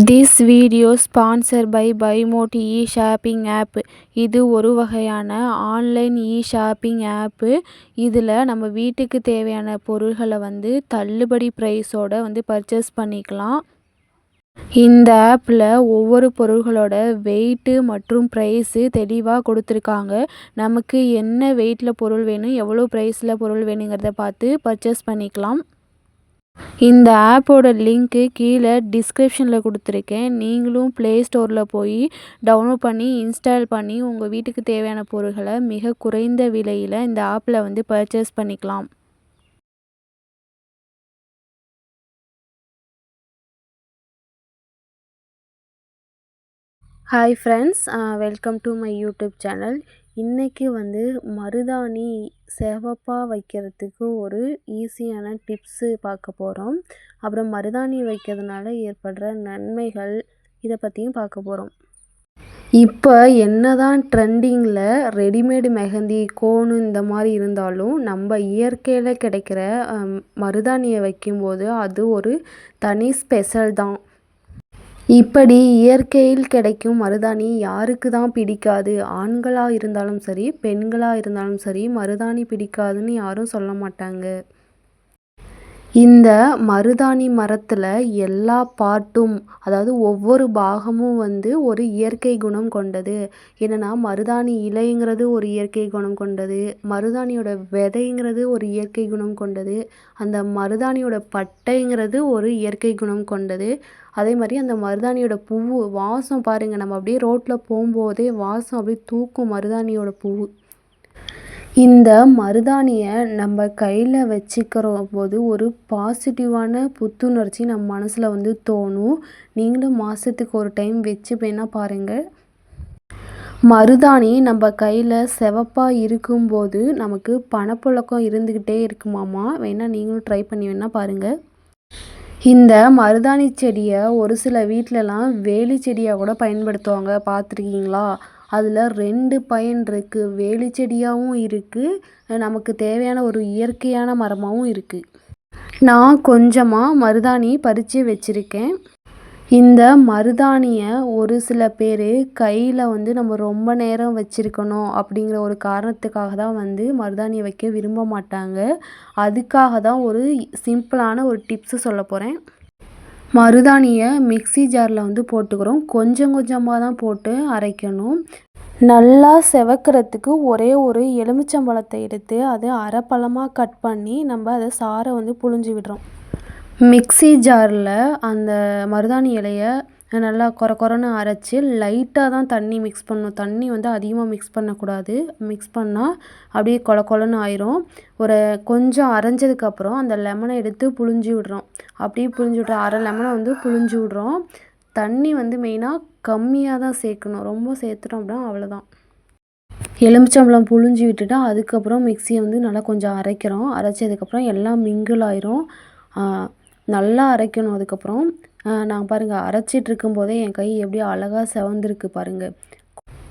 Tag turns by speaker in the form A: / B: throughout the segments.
A: This video sponsor by பைமோட் e shopping app இது ஒரு வகையான ஆன்லைன் இ ஷாப்பிங் ஆப்பு இதில் நம்ம வீட்டுக்கு தேவையான பொருள்களை வந்து தள்ளுபடி ப்ரைஸோட வந்து பர்ச்சேஸ் பண்ணிக்கலாம். இந்த ஆப்பில் ஒவ்வொரு பொருள்களோட வெயிட்டு மற்றும் ப்ரைஸு தெளிவாக கொடுத்துருக்காங்க. நமக்கு என்ன வெயிட்டில் பொருள் வேணும் எவ்வளோ ப்ரைஸில் பொருள் வேணுங்கிறத பார்த்து பர்ச்சேஸ் பண்ணிக்கலாம். இந்த ஆப்போட லிங்க்கு கீழே டிஸ்கிரிப்ஷனில் கொடுத்துருக்கேன். நீங்களும் ப்ளே ஸ்டோரில் போய் டவுன்லோட் பண்ணி இன்ஸ்டால் பண்ணி உங்கள் வீட்டுக்கு தேவையான பொருட்களை மிக குறைந்த விலையில் இந்த ஆப்பில் வந்து பர்ச்சேஸ் பண்ணிக்கலாம். Hi friends welcome to my YouTube channel இன்றைக்கி வந்து மருதாணி சிவப்பாக வைக்கிறதுக்கு ஒரு ஈஸியான டிப்ஸு பார்க்க போகிறோம் அப்புறம் மருதாணி வைக்கிறதுனால ஏற்படுற நன்மைகள் இதை பற்றியும் பார்க்க போகிறோம் இப்போ என்ன தான் ட்ரெண்டிங்கில் ரெடிமேடு மெஹந்தி கோனு இந்த மாதிரி இருந்தாலும் நம்ம இயற்கையில் கிடைக்கிற மருதாணியை வைக்கும்போது அது ஒரு தனி ஸ்பெஷல் தான். இப்படி இயற்கையில் கிடைக்கும் மருதாணி யாருக்கு தான் பிடிக்காது? ஆண்களாக இருந்தாலும் சரி பெண்களாக இருந்தாலும் சரி மருதாணி பிடிக்காதுன்னு யாரும் சொல்ல மாட்டாங்க. இந்த மருதாணி மரத்தில் எல்லா பார்ட்டும் அதாவது ஒவ்வொரு பாகமும் வந்து ஒரு இயற்கை குணம் கொண்டது. என்னென்னா மருதாணி இலைங்கிறது ஒரு இயற்கை குணம் கொண்டது. மருதாணியோட விதைங்கிறது ஒரு இயற்கை குணம் கொண்டது. அந்த மருதாணியோட பட்டைங்கிறது ஒரு இயற்கை குணம் கொண்டது. அதே மாதிரி அந்த மருதாணியோட பூவு வாசம் பாருங்கள் நம்ம அப்படியே ரோட்டில் போகும்போதே வாசம் அப்படியே தூக்கும் மருதாணியோட பூ. இந்த மருதாணியை நம்ம கையில் வச்சுக்கிற போது ஒரு பாசிட்டிவான புத்துணர்ச்சி நம்ம மனசில் வந்து தோணும். நீங்களும் மாதத்துக்கு ஒரு டைம் வச்சு வேணால் பாருங்கள் மருதாணி நம்ம கையில் சிவப்பாக இருக்கும்போது நமக்கு பணப்புழக்கம் இருந்துக்கிட்டே இருக்குமாமா வேணால் நீங்களும் ட்ரை பண்ணி வேணால் பாருங்கள் இந்த மருதாணி செடியை ஒரு சில வீட்டிலலாம் வேலி செடியாக கூட பயன்படுத்துவாங்க. பார்த்துருக்கீங்களா அதில் ரெண்டு பயன் இருக்குது வேலி செடியாகவும் இருக்குது நமக்கு தேவையான ஒரு இயற்கையான மரமாகவும் இருக்குது நான் கொஞ்சமாக மருதாணி பறித்து வச்சுருக்கேன். இந்த மருதாணியை ஒரு சில பேர் கையில் வந்து நம்ம ரொம்ப நேரம் வச்சுருக்கணும் அப்படிங்கிற ஒரு காரணத்துக்காக தான் வந்து மருதாணியை வைக்க விரும்ப மாட்டாங்க. அதுக்காக தான் ஒரு சிம்பிளான ஒரு டிப்ஸு சொல்ல போகிறேன் மருதாணியை மிக்சி ஜாரில் வந்து போட்டுக்கிறோம். கொஞ்சம் கொஞ்சமாக தான் போட்டு அரைக்கணும். நல்லா செவக்கிறதுக்கு ஒரே ஒரு எலுமிச்சம்பழத்தை எடுத்து அதை அரை பழமாக கட் பண்ணி நம்ம அதை சாறை வந்து புழிஞ்சு விடுறோம். மிக்சி ஜாரில் அந்த மருதாணி இலையை நல்லா கொர கொரன்னு அரைச்சி லைட்டாக தான் தண்ணி மிக்ஸ் பண்ணணும் தண்ணி வந்து அதிகமாக மிக்ஸ் பண்ணக்கூடாது. மிக்ஸ் பண்ணால் அப்படியே கொல கொலன்னு ஆயிரும். ஒரு கொஞ்சம் அரைஞ்சதுக்கப்புறம் அந்த லெமனை எடுத்து புழிஞ்சு விடுறோம். அப்படியே புழிஞ்சு விட்றோம் அரை லெமனை வந்து புழிஞ்சு விடுறோம். தண்ணி வந்து மெயினாக கம்மியாக தான் சேர்க்கணும். ரொம்ப சேர்த்துட்டோம் அப்படின்னா அவ்வளோதான் எலுமிச்சம்பழம் புழிஞ்சி விட்டுட்டு அதுக்கப்புறம் மிக்சியை வந்து நல்லா கொஞ்சம் அரைக்கிறோம். அரைச்சதுக்கப்புறம் எல்லாம் மிங்கிள் ஆயிரும். நல்லா அரைக்கணும் அதுக்கப்புறம். நான் பாருங்கள் அரைச்சிட்டு போதே என் கை எப்படி அழகாக செவந்திருக்கு பாருங்கள்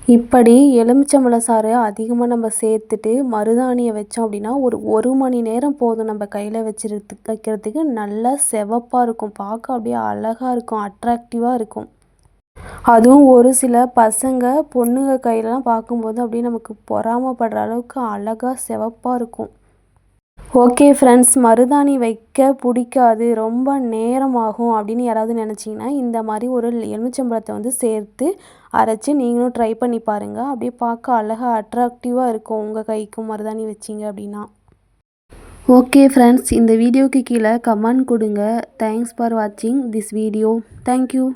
A: இப்படி எலுமிச்சம்பழ சாறு அதிகமாக நம்ம சேர்த்துட்டு மருதாணியை வச்சோம் அப்படின்னா ஒரு ஒரு மணி நேரம் போதும் நம்ம கையில் வச்சிருக்கு வைக்கிறதுக்கு. நல்லா செவப்பாக இருக்கும். பார்க்க அப்படியே அழகாக இருக்கும். அட்ராக்டிவாக இருக்கும். அதுவும் ஒரு சில பசங்க பொண்ணுங்க கையிலலாம் பார்க்கும்போது அப்படியே நமக்கு பொறாமப்படுற அளவுக்கு அழகாக செவப்பாக இருக்கும். ஓகே ஃப்ரெண்ட்ஸ் மருதாணி வைக்க பிடிக்காது ரொம்ப நேரம் ஆகும் அப்படின்னு யாராவது நினச்சிங்கன்னா இந்த மாதிரி ஒரு எலுமிச்சம்பழத்தை வந்து சேர்த்து அரைச்சி நீங்களும் ட்ரை பண்ணி பாருங்கள் அப்படியே பார்க்க அழகாக அட்ராக்டிவாக இருக்கும் உங்கள் கைக்கும் மருதாணி வச்சிங்க அப்படின்னா. ஓகே ஃப்ரெண்ட்ஸ் இந்த வீடியோக்கு கீழே கமெண்ட் கொடுங்க. தேங்க்ஸ் ஃபார் வாட்சிங் திஸ் வீடியோ தேங்க்யூ